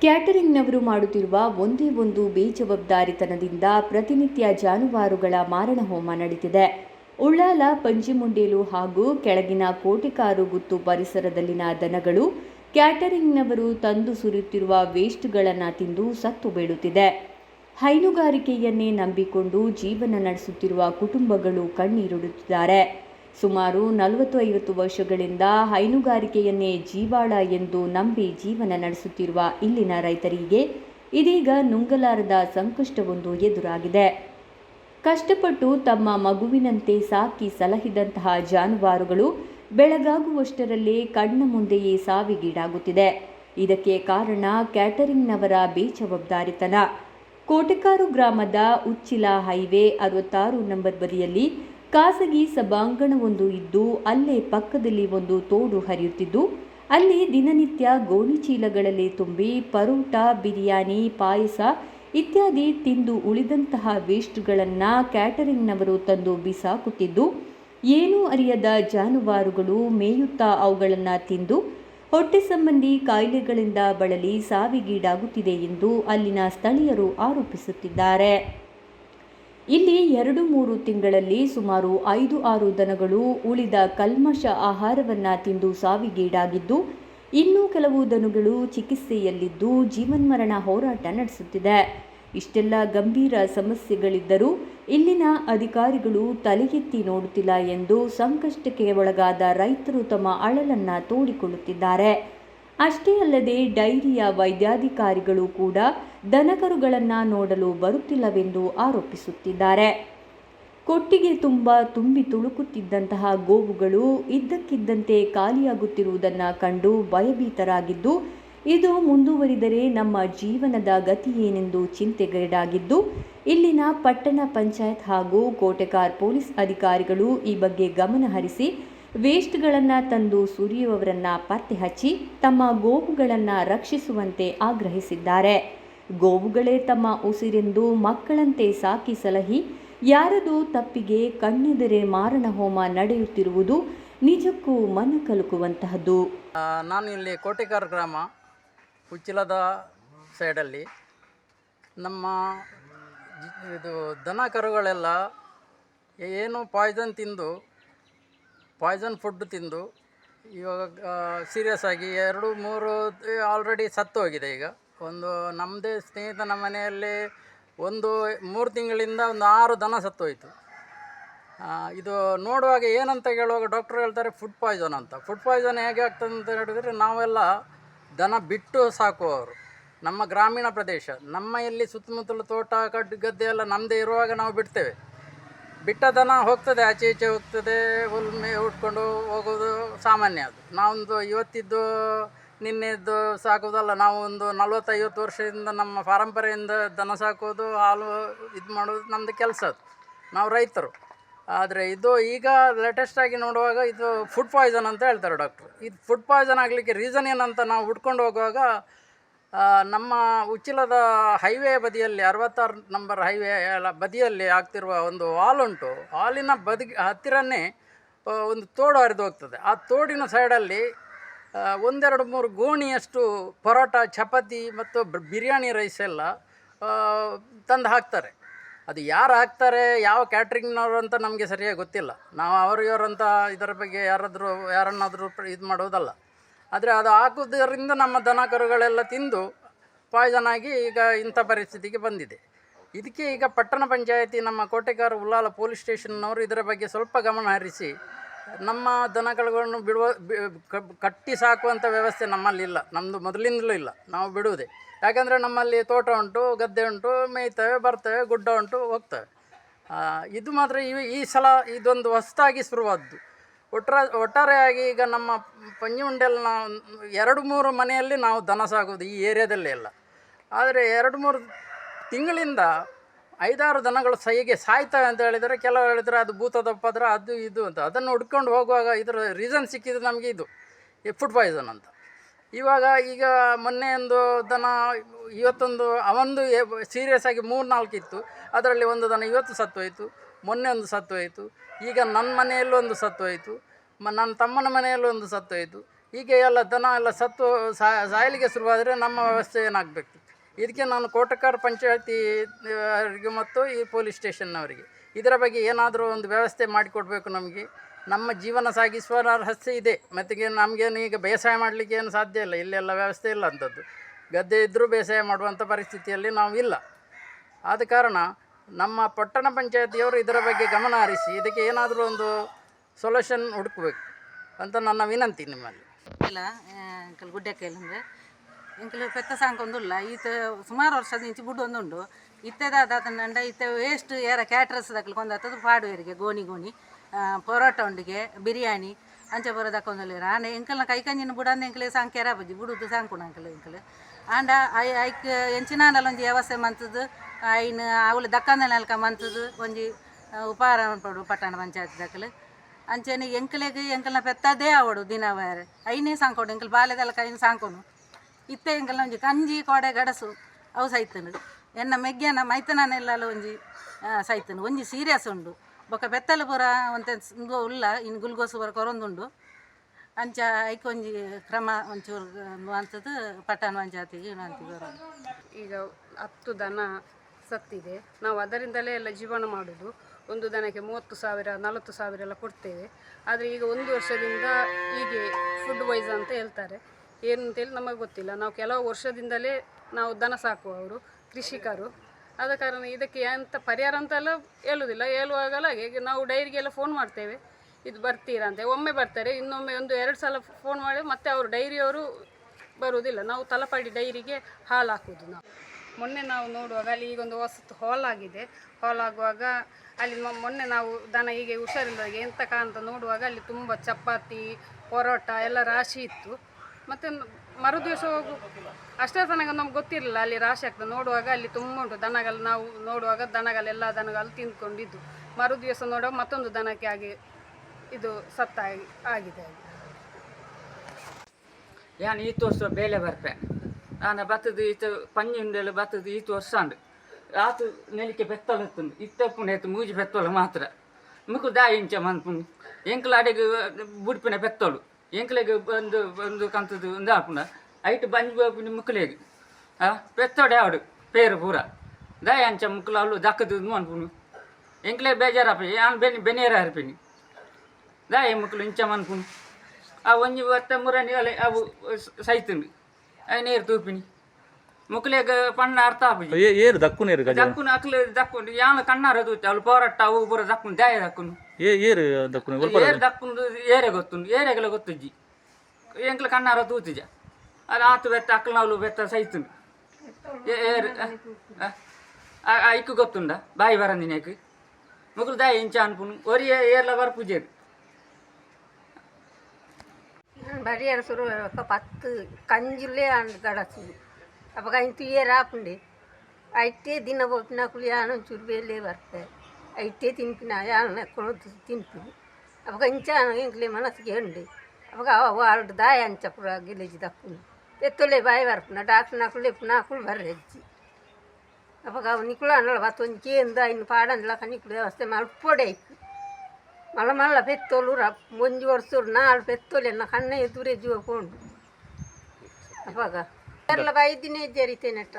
ಕ್ಯಾಟರಿಂಗ್ನವರು ಮಾಡುತ್ತಿರುವ ಒಂದೇ ಒಂದು ಬೇಜವಾಬ್ದಾರಿತನದಿಂದ ಪ್ರತಿನಿತ್ಯ ಜಾನುವಾರುಗಳ ಮಾರಣ ಹೋಮ ನಡೀತಿದೆ. ಉಳ್ಳಾಲ ಪಂಜಿಮುಂಡೇಲು ಹಾಗೂ ಕೆಳಗಿನ ಕೋಟಿಕಾರು ಗುತ್ತು ಪರಿಸರದಲ್ಲಿನ ದನಗಳು ಕ್ಯಾಟರಿಂಗ್ನವರು ತಂದು ಸುರಿಯುತ್ತಿರುವ ವೇಸ್ಟ್ಗಳನ್ನು ತಿಂದು ಸತ್ತು ಬೀಳುತ್ತಿದೆ. ಹೈನುಗಾರಿಕೆಯನ್ನೇ ನಂಬಿಕೊಂಡು ಜೀವನ ನಡೆಸುತ್ತಿರುವ ಕುಟುಂಬಗಳು ಕಣ್ಣೀರಿಡುತ್ತಿದ್ದಾರೆ. ಸುಮಾರು ನಲವತ್ತು ಐವತ್ತು ವರ್ಷಗಳಿಂದ ಹೈನುಗಾರಿಕೆಯನ್ನೇ ಜೀವಾಳ ಎಂದು ನಂಬಿ ಜೀವನ ನಡೆಸುತ್ತಿರುವ ಇಲ್ಲಿನ ರೈತರಿಗೆ ಇದೀಗ ನುಂಗಲಾರದ ಸಂಕಷ್ಟವೊಂದು ಎದುರಾಗಿದೆ. ಕಷ್ಟಪಟ್ಟು ತಮ್ಮ ಮಗುವಿನಂತೆ ಸಾಕಿ ಸಲಹಿದಂತಹ ಜಾನುವಾರುಗಳು ಬೆಳಗಾಗುವಷ್ಟರಲ್ಲೇ ಕಣ್ಣ ಮುಂದೆಯೇ ಸಾವಿಗೀಡಾಗುತ್ತಿದೆ. ಇದಕ್ಕೆ ಕಾರಣ ಕ್ಯಾಟರಿಂಗ್ನವರ ಬೇಜವಾಬ್ದಾರಿತನ ಕೋಟೆಕಾರು ಗ್ರಾಮದ ಉಚ್ಚಿಲ ಹೈವೇ ಅರವತ್ತಾರು ನಂಬರ್ ಬದಿಯಲ್ಲಿ ಖಾಸಗಿ ಸಭಾಂಗಣವೊಂದು ಇದ್ದು ಅಲ್ಲೇ ಪಕ್ಕದಲ್ಲಿ ಒಂದು ತೋಡು ಹರಿಯುತ್ತಿದ್ದು, ಅಲ್ಲಿ ದಿನನಿತ್ಯ ಗೋಣಿಚೀಲಗಳಲ್ಲಿ ತುಂಬಿ ಪರೋಟ, ಬಿರಿಯಾನಿ, ಪಾಯಸ ಇತ್ಯಾದಿ ತಿಂದು ಉಳಿದಂತಹ ವೇಸ್ಟ್ಗಳನ್ನು ಕ್ಯಾಟರಿಂಗ್ನವರು ತಂದು ಬಿಸಾಕುತ್ತಿದ್ದು, ಏನೂ ಅರಿಯದ ಜಾನುವಾರುಗಳು ಮೇಯುತ್ತಾ ಅವುಗಳನ್ನು ತಿಂದು, ಹೊಟ್ಟೆ ಸಂಬಂಧಿ ಕಾಯಿಲೆಗಳಿಂದ ಬಳಲಿ ಸಾವಿಗೀಡಾಗುತ್ತಿದೆ ಎಂದು ಅಲ್ಲಿನ ಸ್ಥಳೀಯರು ಆರೋಪಿಸುತ್ತಿದ್ದಾರೆ. ಇಲ್ಲಿ ಎರಡು ಮೂರು ತಿಂಗಳಲ್ಲಿ ಸುಮಾರು ಐದು ಆರು ದನಗಳು ಉಳಿದ ಕಲ್ಮಶ ಆಹಾರವನ್ನು ತಿಂದು ಸಾವಿಗೀಡಾಗಿದ್ದು, ಇನ್ನೂ ಕೆಲವು ದನಗಳು ಚಿಕಿತ್ಸೆಯಲ್ಲಿದ್ದು ಜೀವನ್ಮರಣ ಹೋರಾಟ ನಡೆಸುತ್ತಿದೆ. ಇಷ್ಟೆಲ್ಲ ಗಂಭೀರ ಸಮಸ್ಯೆಗಳಿದ್ದರೂ ಇಲ್ಲಿನ ಅಧಿಕಾರಿಗಳು ತಲೆಗೆತ್ತಿ ನೋಡುತ್ತಿಲ್ಲ ಎಂದು ಸಂಕಷ್ಟಕ್ಕೆ ಒಳಗಾದ ರೈತರು ತಮ್ಮ ಅಳಲನ್ನು ತೋಡಿಕೊಳ್ಳುತ್ತಿದ್ದಾರೆ. ಅಷ್ಟೇ ಅಲ್ಲದೆ ಡೈರಿಯ ವೈದ್ಯಾಧಿಕಾರಿಗಳು ಕೂಡ ದನಕರುಗಳನ್ನು ನೋಡಲು ಬರುತ್ತಿಲ್ಲವೆಂದು ಆರೋಪಿಸುತ್ತಿದ್ದಾರೆ. ಕೊಟ್ಟಿಗೆ ತುಂಬ ತುಂಬಿ ತುಳುಕುತ್ತಿದ್ದಂತಹ ಗೋವುಗಳು ಇದ್ದಕ್ಕಿದ್ದಂತೆ ಖಾಲಿಯಾಗುತ್ತಿರುವುದನ್ನು ಕಂಡು ಭಯಭೀತರಾಗಿದ್ದು, ಇದು ಮುಂದುವರಿದರೆ ನಮ್ಮ ಜೀವನದ ಗತಿಯೇನೆಂದು ಚಿಂತೆಗೀಡಾಗಿದ್ದು, ಇಲ್ಲಿನ ಪಟ್ಟಣ ಪಂಚಾಯತ್ ಹಾಗೂ ಕೋಟೆಕಾರ್ ಪೊಲೀಸ್ ಅಧಿಕಾರಿಗಳು ಈ ಬಗ್ಗೆ ಗಮನ ಹರಿಸಿ, ವೇಸ್ಟ್ಗಳನ್ನು ತಂದು ಸುರಿಯುವವರನ್ನು ಪತ್ತೆ ಹಚ್ಚಿ, ತಮ್ಮ ಗೋವುಗಳನ್ನು ರಕ್ಷಿಸುವಂತೆ ಆಗ್ರಹಿಸಿದ್ದಾರೆ. ಗೋವುಗಳೇ ತಮ್ಮ ಉಸಿರೆಂದು ಮಕ್ಕಳಂತೆ ಸಾಕಿ ಸಲಹಿ, ಯಾರದೋ ತಪ್ಪಿಗೆ ಕಣ್ಣೆದುರೆ ಮಾರಣ ಹೋಮ ನಡೆಯುತ್ತಿರುವುದು ನಿಜಕ್ಕೂ ಮನ ಕಲುಕುವಂತಹದ್ದು. ನಾನು ಇಲ್ಲಿ ಕೋಟೆಕಾರ ಗ್ರಾಮ, ಉಚ್ಚಿಲದ ಸೈಡಲ್ಲಿ. ನಮ್ಮ ಇದು ದನ ಕರುಗಳೆಲ್ಲ ಏನು ಪಾಯ್ಸನ್ ತಿಂದು, ಪಾಯ್ಸನ್ ಫುಡ್ ತಿಂದು, ಇವಾಗ ಸೀರಿಯಸ್ ಆಗಿ ಎರಡು, ಮೂರು ಆಲ್ರೆಡಿ ಸತ್ತು ಹೋಗಿದೆ ಈಗ. ಒಂದು ನಮ್ಮದೇ ಸ್ನೇಹಿತನ ಮನೆಯಲ್ಲಿ ಒಂದು ಮೂರು ತಿಂಗಳಿಂದ ಒಂದು ಆರು ದನ ಸತ್ತೋಯ್ತು. ಇದು ನೋಡುವಾಗ ಏನಂತ ಹೇಳುವಾಗ ಡಾಕ್ಟ್ರು ಹೇಳ್ತಾರೆ ಫುಡ್ ಪಾಯ್ಸನ್ ಅಂತ. ಫುಡ್ ಪಾಯ್ಸನ್ ಹೇಗೆ ಆಗ್ತದೆ ಅಂತ ಹೇಳಿದರೆ ನಾವೆಲ್ಲ ದನ ಬಿಟ್ಟು ಸಾಕುವವರು ನಮ್ಮ ಗ್ರಾಮೀಣ ಪ್ರದೇಶ, ನಮ್ಮ ಇಲ್ಲಿ ಸುತ್ತಮುತ್ತಲು ತೋಟ, ಕಡ್ಡು, ಗದ್ದೆ ಎಲ್ಲ ನಮ್ಮದೇ ಇರುವಾಗ ನಾವು ಬಿಡ್ತೇವೆ. ಬಿಟ್ಟ ದನ ಹೋಗ್ತದೆ, ಆಚೆ ಈಚೆ ಹೋಗ್ತದೆ ಹುಲ್ ಮೇ ಉಟ್ಕೊಂಡು ಹೋಗೋದು ಸಾಮಾನ್ಯ ಅದು. ನಾವೊಂದು ಇವತ್ತಿದ್ದು ನಿನ್ನೆದ್ದು ಸಾಕೋದಲ್ಲ ನಾವು ಒಂದು ನಲ್ವತ್ತೈವತ್ತು ವರ್ಷದಿಂದ ನಮ್ಮ ಪಾರಂಪರೆಯಿಂದ ದನ ಸಾಕೋದು ಹಾಲು ಇದು ಮಾಡೋದು ನಮ್ಮದು ಕೆಲಸ ಅದು. ನಾವು ರೈತರು. ಆದರೆ ಇದು ಈಗ ಲೇಟೆಸ್ಟಾಗಿ ನೋಡುವಾಗ ಇದು ಫುಡ್ ಪಾಯ್ಸನ್ ಅಂತ ಹೇಳ್ತಾರೆ ಡಾಕ್ಟ್ರು ಇದು ಫುಡ್ ಪಾಯ್ಸನ್ ಆಗಲಿಕ್ಕೆ ರೀಸನ್ ಏನಂತ ನಾವು ಹುಡ್ಕೊಂಡು ಹೋಗುವಾಗ ನಮ್ಮ ಉಚ್ಚಿಲದ ಹೈವೇ ಬದಿಯಲ್ಲಿ, ಅರವತ್ತಾರು ನಂಬರ್ ಹೈವೇ ಬದಿಯಲ್ಲಿ ಆಗ್ತಿರುವ ಒಂದು ಹಾಲ್ ಉಂಟು. ಹಾಲಿನ ಬದಿ, ಹತ್ತಿರನೇ ಒಂದು ತೋಡು ಹರಿದು ಹೋಗ್ತದೆ. ಆ ತೋಡಿನ ಸೈಡಲ್ಲಿ ಒಂದೆರಡು ಮೂರು ಗೋಣಿಯಷ್ಟು ಪರೋಟ, ಚಪಾತಿ ಮತ್ತು ಬಿರಿಯಾನಿ ರೈಸ್ ಎಲ್ಲ ತಂದು ಹಾಕ್ತಾರೆ. ಅದು ಯಾರು ಹಾಕ್ತಾರೆ, ಯಾವ ಕ್ಯಾಟ್ರಿಂಗ್ನವರು ಅಂತ ನಮಗೆ ಸರಿಯಾಗಿ ಗೊತ್ತಿಲ್ಲ. ನಾವು ಅವರು ಇವರಂತ ಇದರ ಬಗ್ಗೆ ಯಾರಾದರೂ, ಯಾರನ್ನಾದರೂ ಇದು ಮಾಡೋದಲ್ಲ. ಆದರೆ ಅದು ಹಾಕೋದ್ರಿಂದ ನಮ್ಮ ದನ ಕರುಗಳೆಲ್ಲ ತಿಂದು ಪಾಯ್ಸನ್ ಆಗಿ ಈಗ ಇಂಥ ಪರಿಸ್ಥಿತಿಗೆ ಬಂದಿದೆ. ಇದಕ್ಕೆ ಈಗ ಪಟ್ಟಣ ಪಂಚಾಯತಿ ನಮ್ಮ ಕೋಟೆಗಾರ ಉಲ್ಲಾಲ ಪೊಲೀಸ್ ಸ್ಟೇಷನ್ನವರು ಇದರ ಬಗ್ಗೆ ಸ್ವಲ್ಪ ಗಮನ ಹರಿಸಿ ನಮ್ಮ ದನಗಳನ್ನು ಬಿಡುವ ಕಟ್ಟಿ ಸಾಕುವಂಥ ವ್ಯವಸ್ಥೆ ನಮ್ಮಲ್ಲಿ ಇಲ್ಲ. ನಮ್ಮದು ಮೊದಲಿಂದಲೂ ಇಲ್ಲ. ನಾವು ಬಿಡುವುದೇ. ಯಾಕಂದರೆ ನಮ್ಮಲ್ಲಿ ತೋಟ ಉಂಟು, ಗದ್ದೆ ಉಂಟು, ಮೇಯ್ತವೆ, ಬರ್ತವೆ, ಗುಡ್ಡ ಉಂಟು, ಹೋಗ್ತವೆ. ಇದು ಮಾತ್ರ ಈ ಈ ಸಲ ಇದೊಂದು ಹೊಸದಾಗಿ ಶುರುವಾದ್ದು. ಒಟ್ರ, ಒಟ್ಟಾರೆಯಾಗಿ ಈಗ ನಮ್ಮ ಪಂಜಿಮುಂಡೆಯಲ್ಲಿ ನಾವು, ಎರಡು ಮೂರು ಮನೆಯಲ್ಲಿ ನಾವು ದನ ಸಾಕೋದು ಈ ಏರಿಯಾದಲ್ಲೇ ಇಲ್ಲ ಆದರೆ ಎರಡು ಮೂರು ತಿಂಗಳಿಂದ ಐದಾರು ದನಗಳು ಸಹಿಗೆ ಸಾಯ್ತವೆ ಅಂತ ಹೇಳಿದರೆ ಕೆಲವು ಹೇಳಿದರೆ ಅದು ಭೂತದ ಅದು ಇದು ಅಂತ. ಅದನ್ನು ಹುಡ್ಕೊಂಡು ಹೋಗುವಾಗ ಇದರ ರೀಸನ್ ಸಿಕ್ಕಿದ್ದು ನಮಗೆ ಇದು, ಈ ಫುಡ್ ಪಾಯ್ಸನ್ ಅಂತ. ಇವಾಗ ಈಗ ಮೊನ್ನೆ ಒಂದು ದನ, ಇವತ್ತೊಂದು, ಅವೊಂದು ಸೀರಿಯಸ್ ಆಗಿ ಮೂರು ನಾಲ್ಕು ಇತ್ತು. ಅದರಲ್ಲಿ ಒಂದು ದನ ಇವತ್ತು ಸತ್ತು ಹೋಯಿತು ಮೊನ್ನೆ ಒಂದು ಸತ್ತು ಹೋಯಿತು ಈಗ ನನ್ನ ಮನೆಯಲ್ಲೂ ಒಂದು ಸತ್ತು ಹೋಯಿತು ಮ ನನ್ನ ತಮ್ಮನ ಮನೆಯಲ್ಲೂ ಒಂದು ಸತ್ತು ಹೋಯಿತು ಹೀಗೆ ಎಲ್ಲ ದನ ಎಲ್ಲ ಸತ್ತು ಸಾಯಲಿಗೆ ಶುರುವಾದರೆ ನಮ್ಮ ವ್ಯವಸ್ಥೆ ಏನಾಗಬೇಕು? ಇದಕ್ಕೆ ನಾನು ಕೋಟಕಾರ ಪಂಚಾಯತಿ ಅವರಿಗೆ ಮತ್ತು ಈ ಪೊಲೀಸ್ ಸ್ಟೇಷನ್ನವರಿಗೆ. ಇದರ ಬಗ್ಗೆ ಏನಾದರೂ ಒಂದು ವ್ಯವಸ್ಥೆ ಮಾಡಿಕೊಡ್ಬೇಕು ನಮಗೆ. ನಮ್ಮ ಜೀವನ ಸಾಗಿಸುವ ರಹಸ್ಯ ಇದೆ. ಮತ್ತು ನಮಗೇನು ಈಗ ಬೇಸಾಯ ಮಾಡಲಿಕ್ಕೆ ಏನು ಸಾಧ್ಯ ಇಲ್ಲ. ಇಲ್ಲೆಲ್ಲ ವ್ಯವಸ್ಥೆ ಇಲ್ಲ ಅಂಥದ್ದು. ಗದ್ದೆ ಇದ್ದರೂ ಬೇಸಾಯ ಮಾಡುವಂಥ ಪರಿಸ್ಥಿತಿಯಲ್ಲಿ ನಾವು ಇಲ್ಲ. ಆದ ಕಾರಣ ನಮ್ಮ ಪಟ್ಟಣ ಪಂಚಾಯತಿಯವರು ಇದರ ಬಗ್ಗೆ ಗಮನ ಹರಿಸಿ ಇದಕ್ಕೆ ಏನಾದರೂ ಒಂದು ಸೊಲ್ಯೂಷನ್ ಹುಡುಕಬೇಕು ಅಂತ ನನ್ನ ವಿನಂತಿ ನಿಮ್ಮಲ್ಲಿ. ಇಲ್ಲ ಎಂಕಲ್ ಗುಡ್ಡಕ್ಕೆಲ್ಲಂದ್ರೆ ಎಂಕಲ್ ಪೆತ್ತ ಸಾಂಕೊಂದುಲ್ಲ ಈತ ಸುಮಾರು ವರ್ಷದ ಇಂಚಿ ಬುಡ್ ಒಂದುಂಡು ಇತ್ತೆದಾದ ಆತನಂಡ ಇತ್ತೆ ವೇಸ್ಟ್ ಏರ ಕ್ಯಾಟ್ರಸ್ ದಕ್ಕಲು ಕೊಂದತ್ತದು ಪಾಡುವರಿಗೆ ಗೋಣಿ ಗೋಣಿ. ಪೊರೋಟ ಉಂಡಿಗೆ, ಬಿರಿಯಾನಿ ಅಂಚೆ ಬರೋ ದಕ್ಕೊಂದುಲ್ಲೇರ ಆಂಡ ಎಂಕಲ್ನ ಕೈಕಂಜಿನ ಬುಡಂದ ಎಂಕಲೆ ಸಾಂಕ್ಯಾರ ಬಜ್ಜಿ ಬುಡುದು ಸಾಂಕುಣ ಅಂಕಲ್, ಎಂಕಲ್. ಆಂಡ, ಐ ಐಕ್ ಎಂಚಿನಾಂಡಲ ಒಂಜಿ ವ್ಯವಸ್ಥೆ ಮಂತದ್ದು, ಐನ್ ಅವಳು ದಕ್ಕಂದ ನೆಲಕ ಮಂತದ್ದು, ಒಂಜಿ ಉಪಹಾರ ಪಡು, ಪಟ್ಟಣ ಪಂಚಾಯತ್ ದಕ್ಕಲು ಅಂಚೆನೆ ಎಂಕಲೆಗೆ, ಎಂಕಲ್ನ ಪೆತ್ತದೇ ಆವಡು ದಿನ ಐನೇ ಸಾಂಕೋಡು ಎಂಕಲ್ ಬಾಲ್ಯದಲ್ಲ ಕೈನ ಸಾಂಕೊನು ಇತ್ತೆ ಎಂಕಲ್ನ ಒಂಜಿ ಕಂಜಿ, ಕೋಡೆ, ಗಡಸು, ಅವು ಸೈತನು ಎನ್ನ ಮೆಗ್ಗ್ಯನ ಮೈತನನೆಲ್ಲ ಒಂಜಿ ಸೈತನು ಒಂಜಿ ಸೀರಿಯಸ್ ಉಂಡು. ಬೊಕ ಬೆತ್ತಲು ಪೂರ ಒಂತೆ ಉಲ್ಲ, ಇನ್ ಗುಲ್ಗೋಸು ಪೂರ ಕೊರೊಂದುಂಡು ಅಂಚ ಐಕೊಂಜಿ ಕ್ರಮ ಒಂಚೂರು ಅಂತದ್ದು ಪಟ್ಟಣ ಪಂಚಾಯತಿಗೆ ಈಗ ಹತ್ತು ದನ ಸತ್ತಿದೆ. ನಾವು ಅದರಿಂದಲೇ ಎಲ್ಲ ಜೀವನ ಮಾಡೋದು. ಒಂದು ದನಕ್ಕೆ ಮೂವತ್ತು ಸಾವಿರ, ನಲವತ್ತು ಸಾವಿರ ಎಲ್ಲ ಕೊಡ್ತೇವೆ. ಆದರೆ ಈಗ ಒಂದು ವರ್ಷದಿಂದ ಹೀಗೆ ಫುಡ್ ವೈಸ್ ಅಂತ ಹೇಳ್ತಾರೆ. ಏನು ಅಂತೇಳಿ ನಮಗೆ ಗೊತ್ತಿಲ್ಲ. ನಾವು ಕೆಲವು ವರ್ಷದಿಂದಲೇ ನಾವು ದನ ಸಾಕುವವರು ಕೃಷಿಕರು. ಆದ ಕಾರಣ ಇದಕ್ಕೆ ಎಂಥ ಪರಿಹಾರ ಅಂತೆಲ್ಲ ಹೇಳುವುದಿಲ್ಲ ಹೇಳುವಾಗಲ್ಲ ಈಗ ನಾವು ಡೈರಿಗೆಲ್ಲ ಫೋನ್ ಮಾಡ್ತೇವೆ. ಇದು ಬರ್ತೀರಾ ಅಂತ. ಒಮ್ಮೆ ಬರ್ತಾರೆ, ಇನ್ನೊಮ್ಮೆ ಒಂದು ಎರಡು ಸಲ ಫೋನ್ ಮಾಡಿ ಮತ್ತೆ ಅವರು ಡೈರಿಯವರು ಬರುವುದಿಲ್ಲ. ನಾವು ತಲಪಾಡಿ ಡೈರಿಗೆ ಹಾಲು ಹಾಕೋದು ನಾವು. ಮೊನ್ನೆ ನಾವು ನೋಡುವಾಗ ಅಲ್ಲಿ ಈಗ ಒಂದು ಹೊಸತು ಹಾಲ್ ಆಗಿದೆ. ಹಾಲ್ ಆಗುವಾಗ ಅಲ್ಲಿ ಮೊನ್ನೆ ನಾವು ದನ ಹೀಗೆ ಹುಷಾರಿಲ್ಲದಾಗೆ ಎಂತ ಕಾಂತ ನೋಡುವಾಗ ಅಲ್ಲಿ ತುಂಬ ಚಪಾತಿ, ಪರೋಟ, ಎಲ್ಲ ರಾಶಿ ಇತ್ತು. ಮತ್ತು ಮರುದಿವಸ ಹೋಗು ಅಷ್ಟೇ ತನಕ ನಮ್ಗೆ ಗೊತ್ತಿರಲಿಲ್ಲ, ಅಲ್ಲಿ ರಾಶಿ ಆಗ್ತದೆ. ನೋಡುವಾಗ ಅಲ್ಲಿ ತುಂಬ ಉಂಟು. ದನಗಳು ನಾವು ನೋಡುವಾಗ ದನಗಳೆಲ್ಲ ದನಗಳು ತಿಂದ್ಕೊಂಡಿದ್ದು. ಮರುದಿವಸ ನೋಡುವಾಗ ಮತ್ತೊಂದು ದನಕ್ಕೆ ಆಗಿ ಇದು ಸತ್ತಾಗಿ ಆಗಿದೆ. ಏನು ಈತ ವರ್ಷ ಬೇಲೆ ಬರ್ಪೆ. ನಾನು ಬತ್ತದು ಈತ ಪಂಜಿ ಬತ್ತದು ಈತ ವರ್ಷ ಅಂಡು ಆತು ನೆಲಿಕೆ ಬೆತ್ತಲು ಎತ್ತುಂಡು ಇತ್ತ ಪುಣ ಎತ್ತು ಮೂಜಿ ಬೆತ್ತಲು ಮಾತ್ರ. ಮುಕ್ಕು ದಾಯಿ ಇಂಚ ಮನ್ಪುಂಡು. ಎಂಕ್ಲ ಅಡೆಗೆ ಬುಡ್ಪಿನ ಬೆತ್ತಲು. ಎಂಕ್ಲೆಗ್ ಬಂದು ಬಂದು ಕಂತದ್ದು ಒಂದು ಹಾಕೊಂಡ ಐಟ್ ಬಂಜ್ ಬಾಪಿನ ಮುಕ್ಕಲೆಗ್ ಆ, ಪೆತ್ತೋಡೆ ಆಡು, ಪೇರು ಪೂರ. ದಯ ಅಂಚ ಮುಕ್ಕಲು ಅಲ್ಲು ದಕ್ಕದು ಅನ್ಪುನು ಎಂಕ್ಲೆ ಬೇಜಾರಪ್ಪ ಯಾನ್ ಬೆನಿ ಬೆನೇರ ಹರ್ಪಿನಿ ದಯ ಎ ಮುಕ್ಕಲು ಇಂಚ ಅನ್ಪುನು ಆ, ಒಂಜಿ ಒತ್ತ ಮುರ ಅವು ಸೈತುಂಡು ಅವು ನೀರು ತೂಪಿನಿ. ಮುಕ್ಲೆಗ್ ಪಣ್ಣ ಅರ್ಥ ಆಪುಜಿ ಏ- ಏರು ದಕ್ಕುನ ಏರು ಗಜ ದಕ್ಕುನ ಅಕ್ಲೆ ದಕ್ಕುಂಡು ಯಾನ ಕಣ್ಣಾರ ದೂತಿ ಅವ್ಲು ಪೋರಟ್ಟ ಅವು ಬರ ದಕ್ಕುನ್ ದಾಯ ದಕ್ಕುನು ಏ ಏರು ದಕ್ಕುನ ಒಲ್ಪ ಏರ್ ದಕ್ಕುಂದು ಏರೆ ಗೊತ್ತುಂಡು ಏರೆಗೆಲ್ಲ ಗೊತ್ತುಜ್ಜಿ ಎಂಕ್ಲ ಕಣ್ಣಾರ ದೂತಿಜ ಅದು ಆತು ಬೆತ್ತ ಅಕ್ಲನವ್ಲು ಬೆತ್ತ ಸಹಿತುಂಡು ಏ- ಏರ್ ಆ, ಆ, ಆ, ಇಕ್ಕು ಗೊತ್ತುಂಡ ಬಾಯಿ ಬರಂದಿನೇಕ್ ಮುಗುಲು ದಾಯ ಇಂಚ ಅನ್ಪುನು ಒರಿ ಏ- ಏರ್ಲ ಬರ್ಪುಜೇರು வழியரசு ஒரு பத்து கஞ்சுலே அந்த கிடச்சி గడసు అప్పక ఇంత ఇయే రాకుండే అయితే దిన పోపిన కులియానం చురువేలే వరతే అయితే తినిపిన యాన కొను తినిపి అప్పక ఇంచా ఇంకలే మనసుకి ఉండే అప్పక వాళ్ళు దాయ అని చెప్పు గిలేజి దక్కుని ఎత్తులే బాయి వరపున డాక్టర్ నాకు లేపు నాకు బర్రెచ్చి అప్పక నికులు అన్నాడు బతొంచి ఏందో ఆయన పాడంలో కనికులు వస్తే మళ్ళీ మళ్ళీ మళ్ళీ పెత్తోళ్ళు రా ముంజి వరుసడు నాలుగు పెత్తోళ్ళు ఎన్న కన్న ఎదురే చూపండు ಅವಾಗ ಏರ್ಲ ವೈದ್ಯನೇ ಜರಿತೇನಟ್ಟ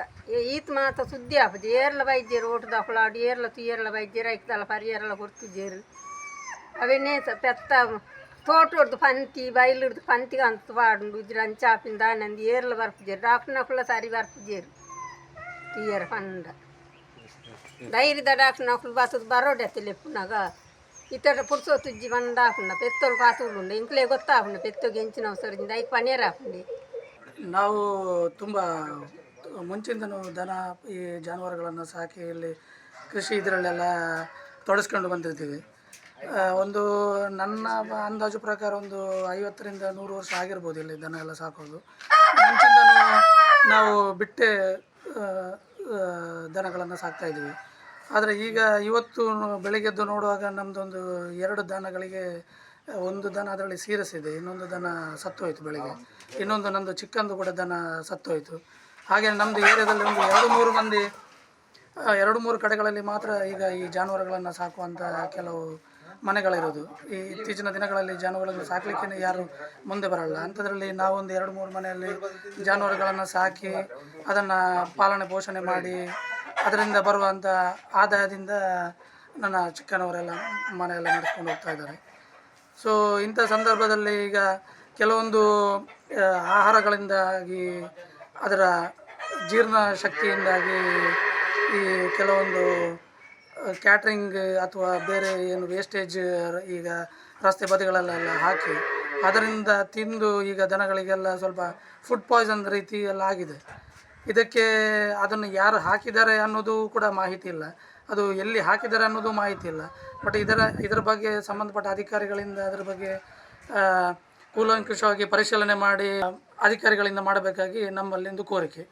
ಈತ ಮಾತ ಸುದ್ದಿ ಆಪದು ಏರ್ಲ ವೈದ್ಯರು ಓಟು ದಪ್ಪಳಾಡು ಏರ್ಲ ತು ಏರ್ಲ ವೈದ್ಯರು ಐಕ್ದಲ್ಲ ಪರಿಯರ್ಲ ಕೊಡ್ತಿದ್ದೇರು ಅವನ್ನೇ ಸ ಪೆತ್ತ ತೋಟೋಡ್ದು ಪಂತಿ ಬೈಲಿಡ್ದು ಪಂತಿಗೆ ಅಂತ ಪಾಡು ಇದ್ರ ಅಂಚಾಪಿಂದ ನಂದು ಏರ್ಲ ಬರ್ಪಿದ್ದೇರು ಡಾಕ್ಟರ್ನ ಕುಲ್ಲ ಸಾರಿ ಬರ್ಪಿದ್ದೇರು ತೀಯರ ಪಂಡ ಧೈರ್ಯದ ಡಾಕ್ಟರ್ನ ಕುಲ್ ಬಾತದ ಬರೋಡೆ ಲೆಪ್ಪುನಾಗ ಇತರ ಪುಡ್ಸೋತುಜ್ಜಿ ಬಂದಾಪುಂಡ ಪೆತ್ತೋಳು ಪಾತುಂಡು ಇಂಕ್ಲೇ ಗೊತ್ತಾಪುಂಡ ಪೆತ್ತೋಗೆ ಹೆಂಚಿನ ಅವಸರದಿಂದ ಐಕ್ ಪನೇರಾಪುಂಡಿ ನಾವು ತುಂಬ ಮುಂಚಿಂದನೂ ದನ ಈ ಜಾನುವಾರುಗಳನ್ನು ಸಾಕಿ ಇಲ್ಲಿ ಕೃಷಿ ಇದರಲ್ಲೆಲ್ಲ ತೊಡಸ್ಕೊಂಡು ಬಂದಿರ್ತೀವಿ. ಒಂದು ನನ್ನ ಅಂದಾಜು ಪ್ರಕಾರ ಒಂದು ಐವತ್ತರಿಂದ ನೂರು ವರ್ಷ ಆಗಿರ್ಬೋದು ಇಲ್ಲಿ ದನ ಎಲ್ಲ ಸಾಕೋದು. ನಾವು ಬಿಟ್ಟೆ ದನಗಳನ್ನು ಸಾಕ್ತಾ ಇದ್ದೀವಿ ಆದರೆ ಈಗ ಇವತ್ತು ಬೆಳಿಗ್ಗೆದ್ದು ನೋಡುವಾಗ ನಮ್ಮದೊಂದು ಎರಡು ದನಗಳಿಗೆ ಒಂದು ದನ ಅದರಲ್ಲಿ ಸೀರಸಿದೆ ಇದೆ ಇನ್ನೊಂದು ದನ ಸತ್ತೋಯ್ತು ಬೆಳಿಗ್ಗೆ. ಇನ್ನೊಂದು ನಮ್ಮದು ಚಿಕ್ಕಂದು ಕೂಡ ದನ ಸತ್ತೋಯ್ತು ಹಾಗೆ ನಮ್ಮದು ಏರಿಯಾದಲ್ಲಿ ಒಂದು ಎರಡು ಮೂರು ಮಂದಿ ಎರಡು ಮೂರು ಕಡೆಗಳಲ್ಲಿ ಮಾತ್ರ ಈಗ ಈ ಜಾನುವಾರುಗಳನ್ನು ಸಾಕುವಂಥ ಕೆಲವು ಮನೆಗಳಿರೋದು. ಈ ಇತ್ತೀಚಿನ ದಿನಗಳಲ್ಲಿ ಜಾನುವಾರುಗಳನ್ನು ಸಾಕಲಿಕ್ಕೆ ಯಾರು ಮುಂದೆ ಬರಲ್ಲ. ಅಂಥದ್ರಲ್ಲಿ ನಾವೊಂದು ಎರಡು ಮೂರು ಮನೆಯಲ್ಲಿ ಜಾನುವಾರುಗಳನ್ನು ಸಾಕಿ ಅದನ್ನು ಪಾಲನೆ ಪೋಷಣೆ ಮಾಡಿ ಅದರಿಂದ ಬರುವಂಥ ಆದಾಯದಿಂದ ನನ್ನ ಚಿಕ್ಕನವರೆಲ್ಲ ಮನೆಯೆಲ್ಲ ನಡೆಸ್ಕೊಂಡು ಹೋಗ್ತಾ ಇದ್ದಾರೆ. ಸೊ ಇಂಥ ಸಂದರ್ಭದಲ್ಲಿ ಈಗ ಕೆಲವೊಂದು ಆಹಾರಗಳಿಂದಾಗಿ, ಅದರ ಜೀರ್ಣ ಶಕ್ತಿಯಿಂದಾಗಿ ಈ ಕೆಲವೊಂದು ಕ್ಯಾಟ್ರಿಂಗ್ ಅಥವಾ ಬೇರೆ ಏನು ವೇಸ್ಟೇಜ್ ಈಗ ರಸ್ತೆ ಬದಿಗಳಲ್ಲೆಲ್ಲ ಹಾಕಿ, ಅದರಿಂದ ತಿಂದು ಈಗ ದನಗಳಿಗೆಲ್ಲ ಸ್ವಲ್ಪ ಫುಡ್ ಪಾಯ್ಸನ್ ರೀತಿ ಎಲ್ಲ ಆಗಿದೆ ಇದಕ್ಕೆ ಅದನ್ನು ಯಾರು ಹಾಕಿದ್ದಾರೆ ಅನ್ನೋದು ಕೂಡ ಮಾಹಿತಿ ಇಲ್ಲ. ಅದು ಎಲ್ಲಿ ಹಾಕಿದ್ದಾರೆ ಅನ್ನೋದು ಮಾಹಿತಿ ಇಲ್ಲ. ಬಟ್ ಇದರ ಇದರ ಬಗ್ಗೆ ಸಂಬಂಧಪಟ್ಟ ಅಧಿಕಾರಿಗಳಿಂದ ಅದರ ಬಗ್ಗೆ ಕೂಲಂಕುಷವಾಗಿ ಪರಿಶೀಲನೆ ಮಾಡಿ ಅಧಿಕಾರಿಗಳಿಂದ ಮಾಡಬೇಕಾಗಿ ನಮ್ಮಲ್ಲಿಂದು ಕೋರಿಕೆ.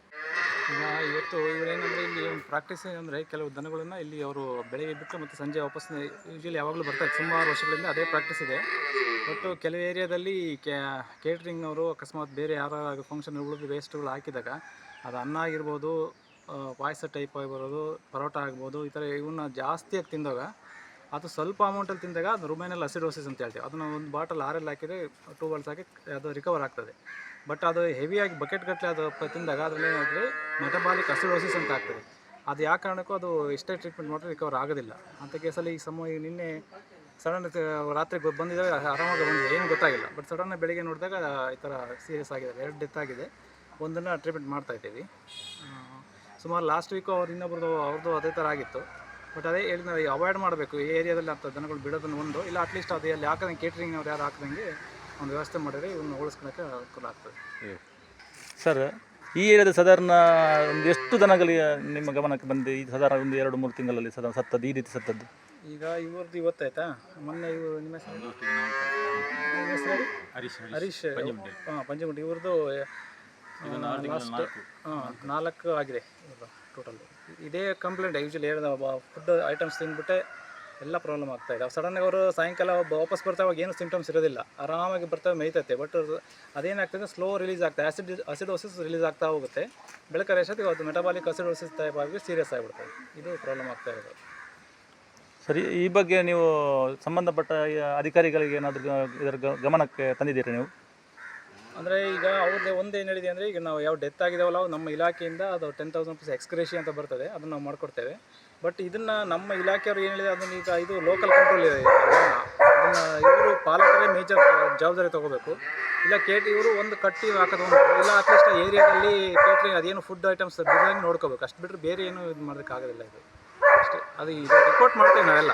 ಇವತ್ತು ಇವರೇನಂದರೆ ಇಲ್ಲಿ ಪ್ರಾಕ್ಟೀಸ್ ಅಂದರೆ ಕೆಲವು ದನಗಳನ್ನು ಇಲ್ಲಿ ಅವರು ಬೆಳಗ್ಗೆ ಬಿಟ್ಟು ಮತ್ತು ಸಂಜೆ ವಾಪಸ್ ಯೂಶಲಿ ಯಾವಾಗಲೂ ಬರ್ತಾರೆ ಸುಮಾರು ವರ್ಷಗಳಿಂದ ಅದೇ ಪ್ರಾಕ್ಟೀಸ್ ಇದೆ. ಬಟ್ ಕೆಲವು ಏರಿಯಾದಲ್ಲಿ ಕೇಟ್ರಿಂಗ್ನವರು ಅಕಸ್ಮಾತ್ ಬೇರೆ ಯಾರು ಫಂಕ್ಷನ್ ಉಳಿದು ವೇಸ್ಟ್ಗಳು ಹಾಕಿದಾಗ ಅದು ಅನ್ನ ಆಗಿರ್ಬೋದು ಪಾಯಸ ಟೈಪ್ ಆಗಿರ್ಬೋದು ಪರೋಟ ಆಗ್ಬೋದು ಈ ಥರ ಇವನ್ನ ಜಾಸ್ತಿಯಾಗಿ ತಿಂದಾಗ ಅದು ಸ್ವಲ್ಪ ಅಮೌಂಟಲ್ಲಿ ತಿಂದಾಗ ಅದು ರುಮೈನಲ್ ಅಸಿಡೋಸಿಸ್ ಅಂತ ಹೇಳ್ತೀವಿ. ಅದನ್ನು ಒಂದು ಬಾಟಲ್ ಆರಲ್ಲಿ ಹಾಕಿದರೆ ಟೂ ಬಾಲ್ಸ್ ಹಾಕಿ ಅದು ರಿಕವರ್ ಆಗ್ತದೆ. ಬಟ್ ಅದು ಹೆವಿಯಾಗಿ ಬಕೆಟ್ ಗಟ್ಟಲೆ ಅದು ತಿಂದಾಗ ಅದರಲ್ಲಿ ಏನಾದರೆ ಮೆಟಬಾಲಿಕ್ ಅಸಿಡೋಸಿಸ್ ಅಂತ ಆಗ್ತದೆ. ಅದು ಯಾವ ಕಾರಣಕ್ಕೂ ಅದು ಇಷ್ಟೇ ಟ್ರೀಟ್ಮೆಂಟ್ ಮಾಡಿದ್ರೆ ರಿಕವರ್ ಆಗೋದಿಲ್ಲ. ಅಂತ ಕೇಸಲ್ಲಿ ಈ ಸಮ ಈಗ ನಿನ್ನೆ ಸಡನ್ ರಾತ್ರಿ ಬಂದಿದ್ದಾಗ ಆರಾಮಾಗಿ ಬಂದಿದೆ. ಏನು ಗೊತ್ತಾಗಿಲ್ಲ. ಬಟ್ ಸಡನ್ ಬೆಳಿಗ್ಗೆ ನೋಡಿದಾಗ ಈ ಥರ ಸೀರಿಯಸ್ ಆಗಿದೆ. ಎರಡು ಡೆತ್ ಆಗಿದೆ. ಒಂದನ್ನು ಟ್ರೀಟ್ಮೆಂಟ್ ಮಾಡ್ತಾ ಇದ್ದೀವಿ. ಆ, ಸುಮಾರು ಲಾಸ್ಟ್ ವೀಕು ಅವ್ರು ಇನ್ನೊಬ್ರದ್ದು ಅವ್ರದ್ದು ಅದೇ ಥರ ಆಗಿತ್ತು. ಬಟ್ ಅದೇ ಹೇಳಿ ನಾವು ಅವಾಯ್ಡ್ ಮಾಡಬೇಕು. ಈ ಏರಿಯಾದಲ್ಲಿ ಅಂತ ಜನಗಳು ಬಿಡೋದನ್ನು ಒಂದು ಇಲ್ಲ ಅಟ್ಲೀಸ್ಟ್ ಅದು ಎಲ್ಲಿ ಹಾಕದಂಗೆ ಕೇಟ್ರಿಂಗ್ ಅವ್ರು ಯಾರು ಹಾಕದಂಗೆ ಒಂದು ವ್ಯವಸ್ಥೆ ಮಾಡಿದ್ರೆ ಇವನ್ನ ಉಳಿಸ್ಕೊಳಕ್ಕೆ ಅನುಕೂಲ ಆಗ್ತದೆ. ಸರ್ ಈ ಏರಿಯಾದ ಸಾಧಾರಣ ಒಂದು ಎಷ್ಟು ದನಗಳಿಗೆ ನಿಮ್ಮ ಗಮನಕ್ಕೆ ಬಂದು ಈ ಸಾಧಾರಣ ಒಂದು ಎರಡು ಮೂರು ತಿಂಗಳಲ್ಲಿ ಸದಾ ಸತ್ತದ್ದು ಈ ರೀತಿ ಸತ್ತದ್ದು? ಈಗ ಇವ್ರದ್ದು ಇವತ್ತಾಯ್ತಾ ಮೊನ್ನೆ ಇವರು ನಿಮ್ಮ ಹೆಸರು? ಹೇಳಿ? ಹರೀಶ್ ಹಾಂ ಪಂಚಮುಂಡಿ. ಇವ್ರದ್ದು ಲಾಸ್ಟ್ ನಾಲ್ಕು ಆಗಿದೆ ಟೋಟಲ್ ಇದೇ ಕಂಪ್ಲೇಂಟ್ ಯೂಶಲಿ ಹೇಳಿದ ಫುಡ್ ಐಟಮ್ಸ್ ತಿಂದ್ಬಿಟ್ಟೆ ಎಲ್ಲ ಪ್ರಾಬ್ಲಮ್ ಆಗ್ತಾ ಇದೆ. ಸಡನ್ನಾಗಿ ಅವರು ಸಾಯಂಕಾಲ ಒಬ್ಬ ವಾಪಸ್ ಬರ್ತಾವಾಗ ಏನು ಸಿಂಟಮ್ಸ್ ಇರೋದಿಲ್ಲ. ಆರಾಮಾಗಿ ಬರ್ತವೆ ಮೇಯ್ತೈತೆ ಬಟ್ ಅದೇನಾಗ್ತದೆ ಸ್ಲೋ ರಿಲೀಸ್ ಆಗ್ತದೆ ಆಸಿಡ್ ಅಸಿಡೋಸಿಸ್ ರಿಲೀಸ್ ಆಗ್ತಾ ಹೋಗುತ್ತೆ. ಬೆಳಕ ಅಷ್ಟೊತ್ತಿಗೆ ಅದು ಮೆಟಬಾಲಿಕ್ ಅಸಿಡೋಸಿಸ್ ಟೈಪ್ ಆಗಿ ಸೀರಿಯಸ್ ಆಗಿಬಿಡ್ತದೆ ಇದು ಪ್ರಾಬ್ಲಮ್ ಆಗ್ತಾ ಇರೋದು. ಸರಿ, ಈ ಬಗ್ಗೆ ನೀವು ಸಂಬಂಧಪಟ್ಟ ಅಧಿಕಾರಿಗಳಿಗೆ ಏನಾದರೂ ಇದರ ಗಮನಕ್ಕೆ ತಂದಿದ್ದೀರಾ ನೀವು? ಅಂದರೆ ಈಗ ಅವ್ರದ್ದು ಒಂದು ಏನು ಹೇಳಿದೆ ಅಂದರೆ ಈಗ ನಾವು ಯಾವ ಡೆತ್ ಆಗಿದಾವಲ್ಲ ನಮ್ಮ ಇಲಾಖೆಯಿಂದ ಅದು ಟೆನ್ ತೌಸಂಡ್ ರುಪೀಸ್ ಎಕ್ಸ್ಕ್ರೇಷಿ ಅಂತ ಬರ್ತದೆ, ಅದನ್ನು ನಾವು ಮಾಡಿಕೊಡ್ತೇವೆ. ಬಟ್ ಇದನ್ನು ನಮ್ಮ ಇಲಾಖೆಯವರು ಏನು ಹೇಳಿದೆ ಅದನ್ನು ಈಗ ಇದು ಲೋಕಲ್ ಕಂಟ್ರೋಲ್ ಇದೆ. ಅದನ್ನು ಇವರು ಪಾಲಕರೇ ಮೇಜರ್ ಜವಾಬ್ದಾರಿ ತಗೋಬೇಕು. ಇಲ್ಲ ಕೇಟ್ ಇವರು ಒಂದು ಕಟ್ಟಿ ಹಾಕೋದು ಇಲ್ಲ ಅಟ್ಲೀಸ್ಟ್ ಏರಿಯಾದಲ್ಲಿ ಕೇಟ್ರಿಂಗ್ ಅದೇನು ಫುಡ್ ಐಟಮ್ಸ್ ಬಿರಿಯಾನಿ ನೋಡ್ಕೋಬೇಕು. ಅಷ್ಟು ಬಿಟ್ಟರೆ ಬೇರೆ ಏನು ಇದು ಮಾಡೋಕ್ಕಾಗೋದಿಲ್ಲ ಇದು. ಅಷ್ಟೇ. ಅದು ಇದು ರಿಪೋರ್ಟ್ ಮಾಡ್ತೇವೆ ನಾವೆಲ್ಲ.